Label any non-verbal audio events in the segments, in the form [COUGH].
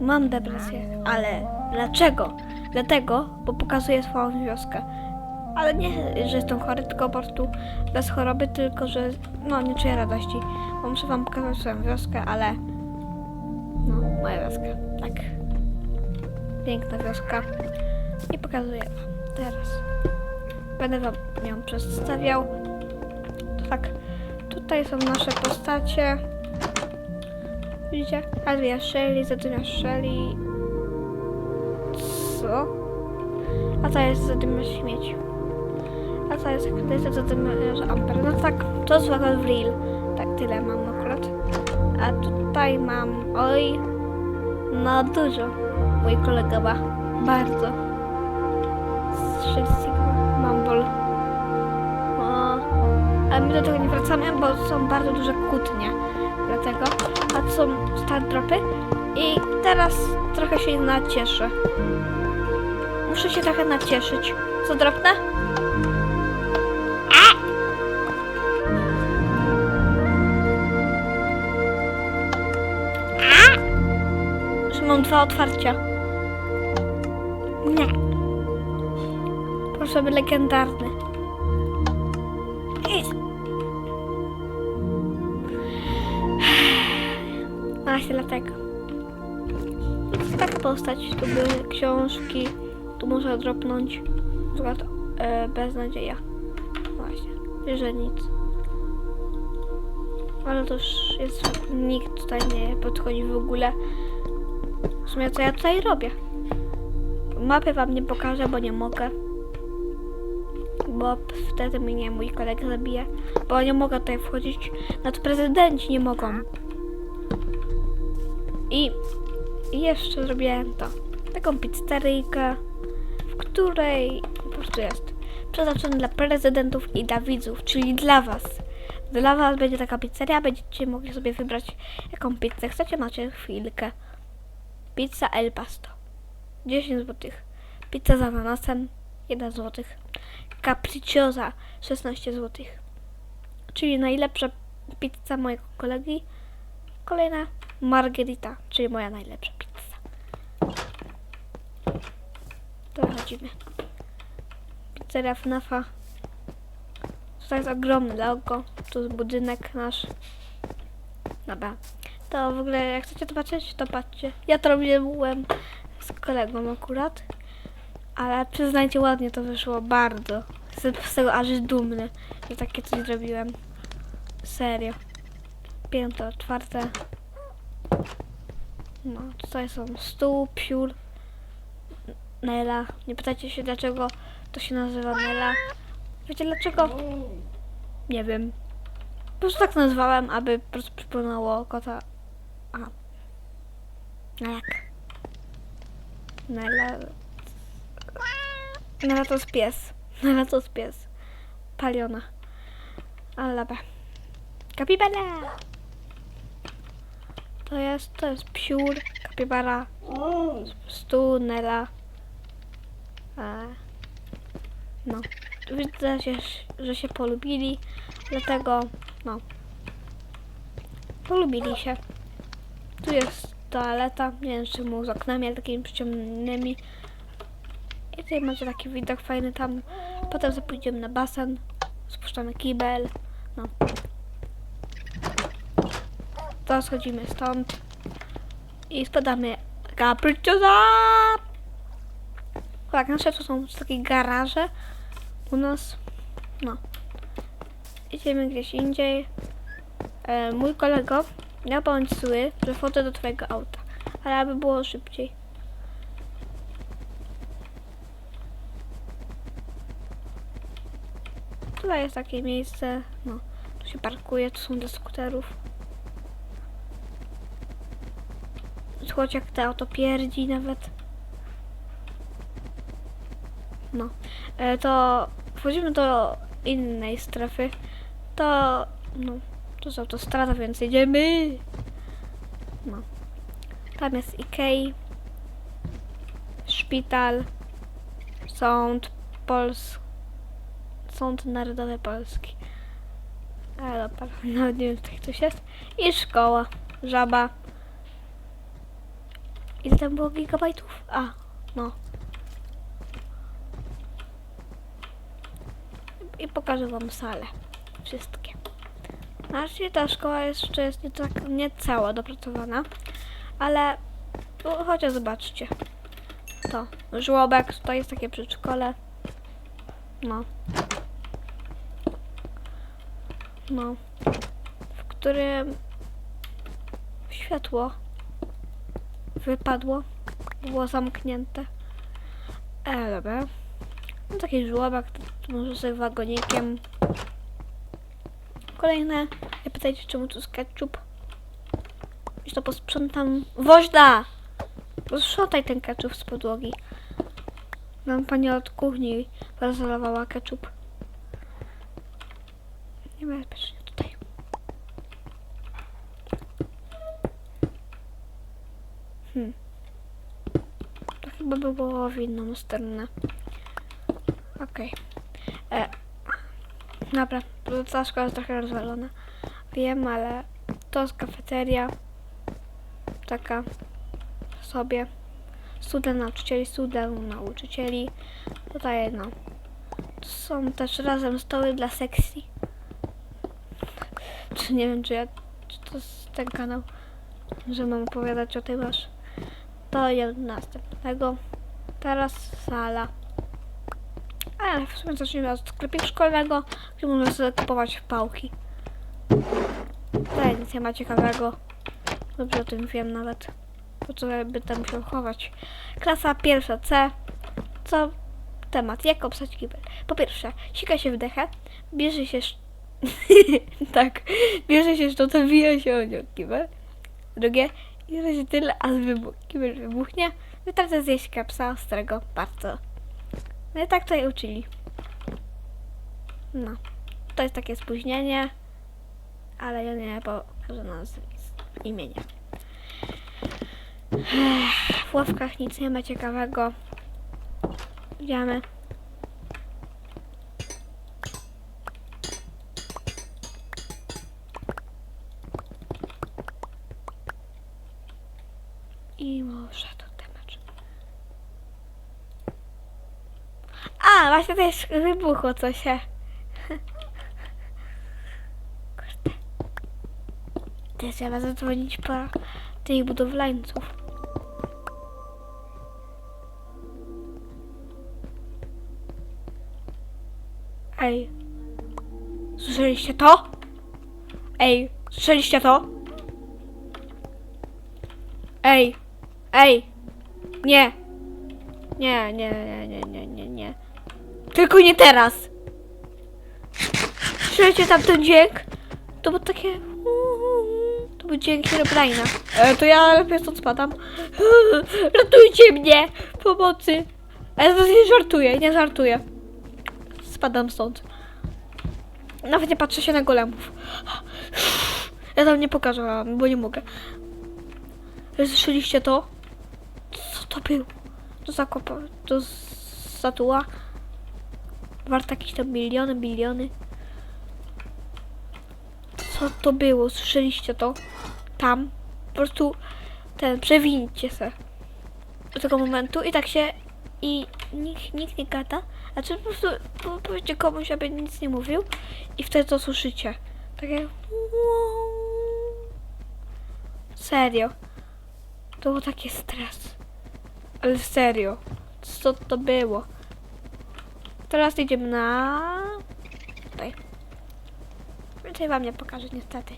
Mam depresję, ale dlaczego? Dlatego, bo pokazuję swoją wioskę. Ale nie, że jestem chory, tylko po prostu bez choroby, tylko że no nie czuję radości. Bo muszę wam pokazać swoją wioskę, ale no, moja wioska, tak. Piękna wioska. I pokazuję wam teraz. Będę wam ją przedstawiał. To tak, tutaj są nasze postacie. Widzicie? Adria Shelley, Zadyma Shelley. Co? A to jest Zadyma Śmieci. A to jest, jest Zadyma Amper. No tak, to jest akurat w Real. Tak, tyle mam akurat. A tutaj mam, oj, no dużo. Mój kolega ma bardzo. Z Sigma, Mumble. O, ale my do tego nie wracamy, bo są bardzo duże kłótnie. Dlatego, a to są start dropy. I teraz trochę się nacieszę. Muszę się trochę nacieszyć. Co! A! Że mam dwa otwarcia. Nie. Proszę, by legendarny. Właśnie dlatego. Taka postać, tu były książki, tu można dropnąć. Przykład e, beznadzieja. Właśnie, że nic. Ale to już jest, nikt tutaj nie podchodzi w ogóle. W sumie co ja tutaj robię? Mapy wam nie pokażę, bo nie mogę. Bo wtedy mnie mój kolega zabije. Bo nie mogę tutaj wchodzić. Nawet prezydenci nie mogą. I jeszcze zrobiłem to. Taką pizzeryjkę, w której po prostu jest przeznaczona dla prezydentów i dla widzów, czyli dla was. Dla was będzie taka pizzeria, będziecie mogli sobie wybrać jaką pizzę chcecie, macie chwilkę. Pizza El Pasto. 10 zł. Pizza z ananasem 1 zł. Capricciosa 16 zł. Czyli najlepsza pizza mojego kolegi. Kolejna Margherita, czyli moja najlepsza pizza. Dochodzimy. Pizzeria FNAFa. To jest ogromne logo. Tu jest budynek nasz. Dobra. To w ogóle jak chcecie patrzeć, to patrzcie. Ja to robiłem z kolegą akurat. Ale przyznajcie, ładnie to wyszło bardzo. Jestem z tego aż dumny, że takie coś zrobiłem. Serio. Piętro, czwarte. No, tutaj są stół, piór, Nela. Nie pytajcie się, dlaczego to się nazywa Nela. Wiecie dlaczego? Nie wiem. Po prostu tak nazwałem, aby po prostu przypomniało kota. A. No jak? Nela. Nela to jest pies. Nela to jest pies. Paliona. Ale dobra. Kapibara! To jest, to jest piór, kapibara, stół, Nela. E, no. Widzę, że, że się polubili, dlatego, no. Polubili się. Tu jest toaleta, nie wiem czemu z oknami, ale takimi przyciemnymi. I tutaj macie taki widok fajny tam. Potem sobie pójdziemy na basen, spuszczamy kibel, no. To schodzimy stąd i spadamy Capricciosa! Tak, nasze to są takie garaże u nas. No. Idziemy gdzieś indziej. E, mój kolego miał bądź zły, że wchodzę do twojego auta. Ale aby było szybciej. Tutaj jest takie miejsce. No. Tu się parkuje, tu są do skuterów. Słuchajcie, jak to auto pierdzi nawet. No. E, to wchodzimy do innej strefy. To, no, to jest autostrada, więc jedziemy. No. Tam jest Ikei. Szpital. Sąd Pols... Sąd Narodowy Polski. Ale dobra, [LAUGHS] nawet nie wiem, co coś jest. I szkoła. Żaba. Ile tam było gigabajtów? A, no. I pokażę wam salę. Wszystkie. Znaczy ta szkoła jeszcze jest nie, tak, nie cała dopracowana, ale no, chociaż zobaczcie. To, żłobek, tutaj jest takie przedszkole. No. No. W którym światło wypadło, było zamknięte. E, dobra. No, taki żłobek, to, to może sobie wagonikiem. Kolejne. Nie pytajcie, czemu tu jest ketchup. Już to posprzątam. Woźda! Posprzątaj ten ketchup z podłogi. Nam pani od kuchni rozlewała ketchup. Niebezpiecznie tutaj. Hmm. To chyba by było w inną stronę. Okej. E, Dobra, ta szkoła jest trochę rozwalona. Wiem, ale to jest kafeteria. Taka sobie. Student nauczycieli, student nauczycieli. Tutaj no. To są też razem stoły dla sekcji. Czy nie wiem, czy ja, czy to jest ten kanał, że mam opowiadać o tym aż do 11. Teraz sala. Ale w sumie zacznijmy od sklepu szkolnego, gdzie można sobie kupować pałki. Tutaj nic nie ma ciekawego. Dobrze o tym wiem nawet. Po co by tam musiał chować. Klasa pierwsza C. Co? Temat. Jak obsać kibel? Po pierwsze, sika się wdechę, bierze się... [LAUGHS] tak. Bierze się szczotę, wija się o nią kibel. Drugie, bierze się tyle, aż wybuch, wybuchnie. Wystarczy zjeść kapsa ostrego. Bardzo. No i tak tutaj uczyli. No. To jest takie spóźnienie. Ale ja nie pokażę nazwisk imienia. W ławkach nic nie ma ciekawego. Idziemy. I może to temat. A, właśnie też wybuchło coś. Kurde. Teraz trzeba zadzwonić po tych budowlańców. Ej. Słyszeliście to? Ej, słyszeliście to? Ej. Ej. Nie, nie, nie, nie, nie, nie, nie. Tylko nie teraz. Słyszeliście tam ten dźwięk? To było takie... To był dźwięk Herobrina. E, to ja lepiej stąd spadam. [LAUGHS] Ratujcie mnie! Pomocy! E, Ja nie żartuję, nie żartuję. Spadam stąd. Nawet nie patrzę się na golemów. Ja tam nie pokażę bo nie mogę. Słyszeliście to? Co to było? To zakopa... To statua. Warta jakieś tam miliony, biliony. Co to było? Słyszeliście to? Tam. Po prostu ten, przewincie se. Do tego momentu i tak się i nikt, nikt nie gada. A czy po prostu po- powiedzcie komuś, aby nic nie mówił i wtedy to słyszycie. Takie Serio. To był taki stres. Ale serio. Co to było? Teraz idziemy na... Tutaj. Więcej wam nie pokażę niestety.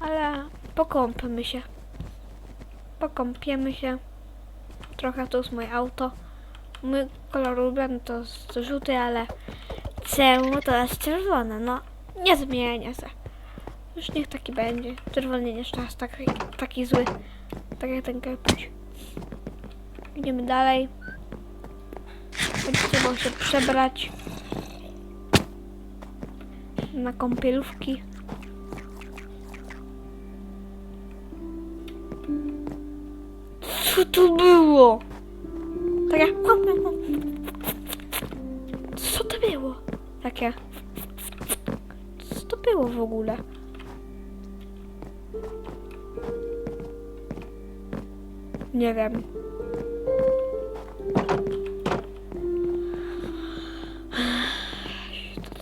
Ale pokąpmy się. Pokąpiemy się. Trochę to jest moje auto. Mój kolor ulubiony to jest żółty, ale czemu to jest czerwone? No, nie zmienia się. Już niech taki będzie. Czerwony nie czas taki, taki zły. Tak jak ten kapuś. Idziemy dalej. Mogli się przebrać na kąpielówki. Co to było? Takie. Co to było? Takie. Co to było w ogóle? Nie wiem.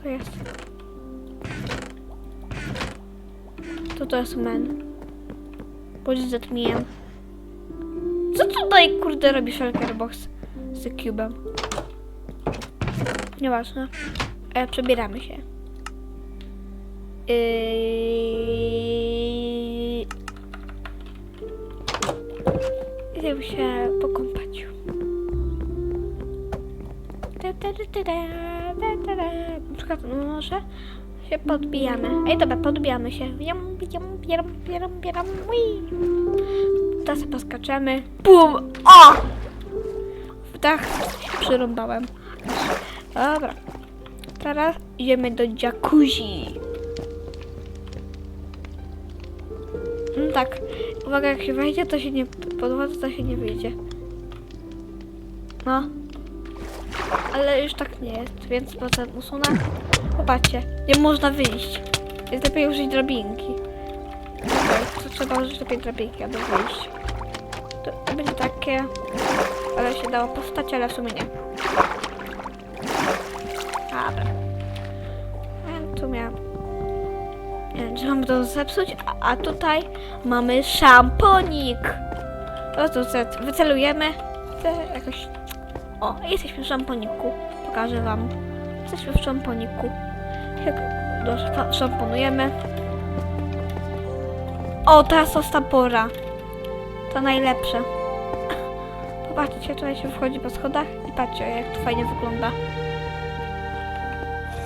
To jest? Co to jest men? Bądź zatmijem. Co tutaj kurde robi Shulkerbox z Cube'em? Nieważne. E, przebieramy się. Yy... Idę się pokąpać. Ta, ta, ta, ta, ta, ta, ta, ta. Przykład może się podbijamy. Ej, dobra, podbijamy się. Jam, jam, jam, jam, ui. Teraz poskaczemy. Bum! O! W dach się przyrąbałem. Dobra. Teraz idziemy do jacuzzi. No tak. Uwaga, jak się wejdzie, to się nie... Pod wodę to się nie wyjdzie. No. Ale już tak nie jest, więc procent usunę. Popatrzcie, nie można wyjść. Jest lepiej użyć drabinki. Okej, to trzeba użyć lepiej drabinki, aby wyjść. To będzie takie... Ale się dało powstać, ale w sumie nie. Dobra. Tu miałam... Nie wiem, czy mamy to zepsuć, a, a tutaj mamy szamponik. To co, wycelujemy. Jakoś... O, jesteśmy w szamponiku. Pokażę wam. Jesteśmy w szamponiku. Jak do szamponujemy. O, teraz to pora. To najlepsze. [LAUGHS] Popatrzcie, tutaj się wchodzi po schodach i patrzcie, jak to fajnie wygląda.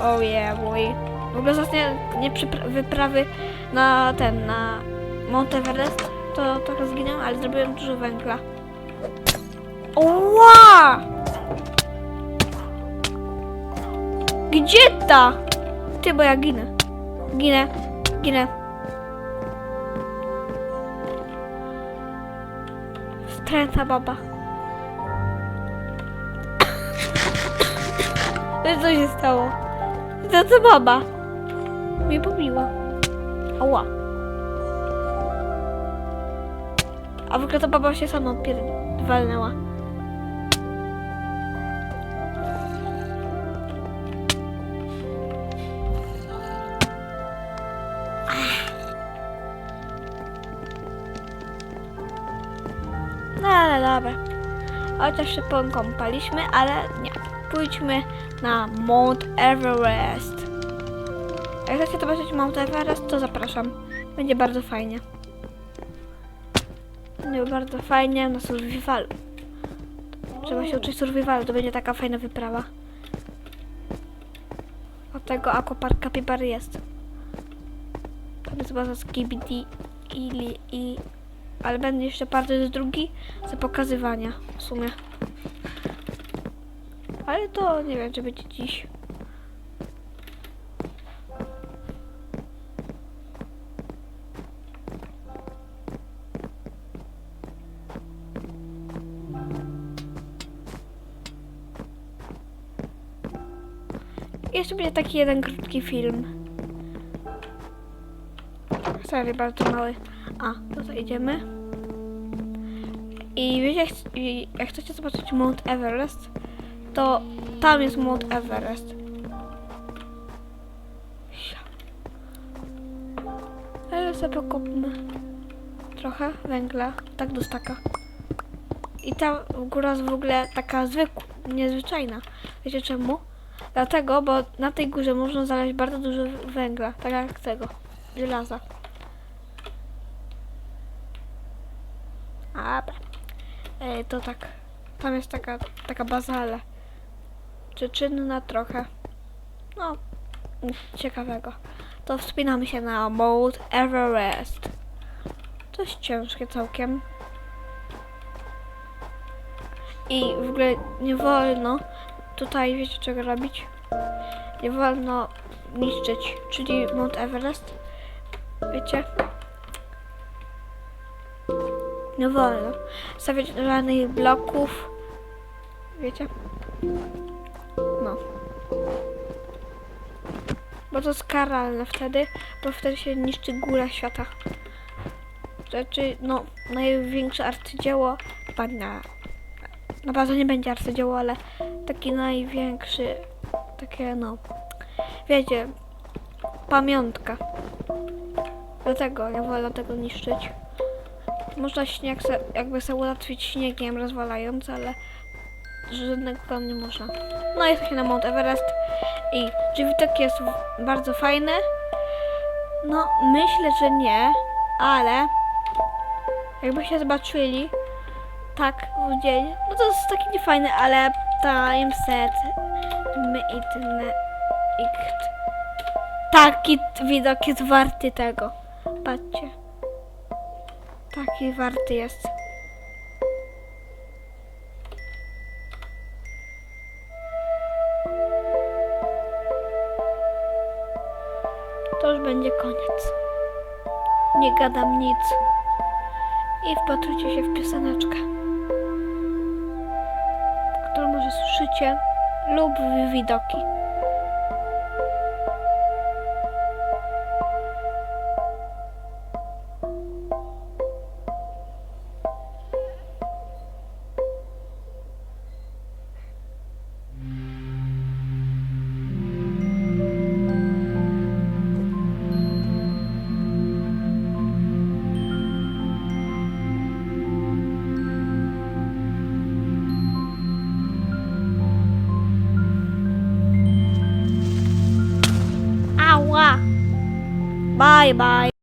Oh yeah, boy. W ogóle zostanie nie wyprawy na ten, na Mount Everest, to trochę zginęłam, ale zrobiłem dużo węgla. Ła! Gdzie ta? Ty, bo ja ginę. Ginę, ginę. Wstręta baba. [COUGHS] Co się stało? Co to baba? Mnie pobiła. Ała. A w ogóle to baba się sama pierdolnęła. Chociaż się pokąpaliśmy, ale nie. Pójdźmy na Mount Everest. Jak chcecie zobaczyć Mount Everest, to zapraszam. Będzie bardzo fajnie. Będzie bardzo fajnie na survivalu. Trzeba się uczyć survivalu, to będzie taka fajna wyprawa. Od tego Aquapark Capybara jest. Tam jest baza z KBD i, i... Ale będzie jeszcze part drugi za pokazywania w sumie. Ale to nie wiem, czy będzie dziś. Jeszcze będzie taki jeden krótki film. Sorry, bardzo mały. A, tutaj idziemy. I wiecie, jak, jak chcecie zobaczyć Mount Everest, to tam jest Mount Everest. Ale sobie pokopmy trochę węgla, tak do staka. I ta góra jest w ogóle taka zwykła, niezwyczajna. Wiecie czemu? Dlatego, bo na tej górze można znaleźć bardzo dużo węgla, tak jak tego, żelaza. A, to tak, tam jest taka, taka bazala. Czy czynna trochę. No, nic ciekawego. To wspinamy się na Mount Everest. To jest ciężkie całkiem. I w ogóle nie wolno tutaj, wiecie czego robić? Nie wolno niszczyć, czyli Mount Everest. Wiecie? Nie wolno stawiać żadnych bloków. Wiecie? No. Bo to jest karalne wtedy, bo wtedy się niszczy góra świata. Znaczy, no, największe arcydzieło, na, na pewno nie będzie arcydzieło, ale taki największy, takie no, wiecie, pamiątka. Dlatego ja wolę tego niszczyć. Można śnieg jakby sobie ułatwić śniegiem rozwalając, ale żadnego nie można. No jesteśmy na Mount Everest i czy widok jest bardzo fajny? No myślę, że nie, ale jakbyście zobaczyli tak w dzień, no to jest taki niefajny, ale time set my i ten ikt. Taki widok jest warty tego. Patrzcie. Taki warty jest. To już będzie koniec. Nie gadam nic. I wpatrujcie się w pioseneczkę, którą może słyszycie lub w widoki. Bye.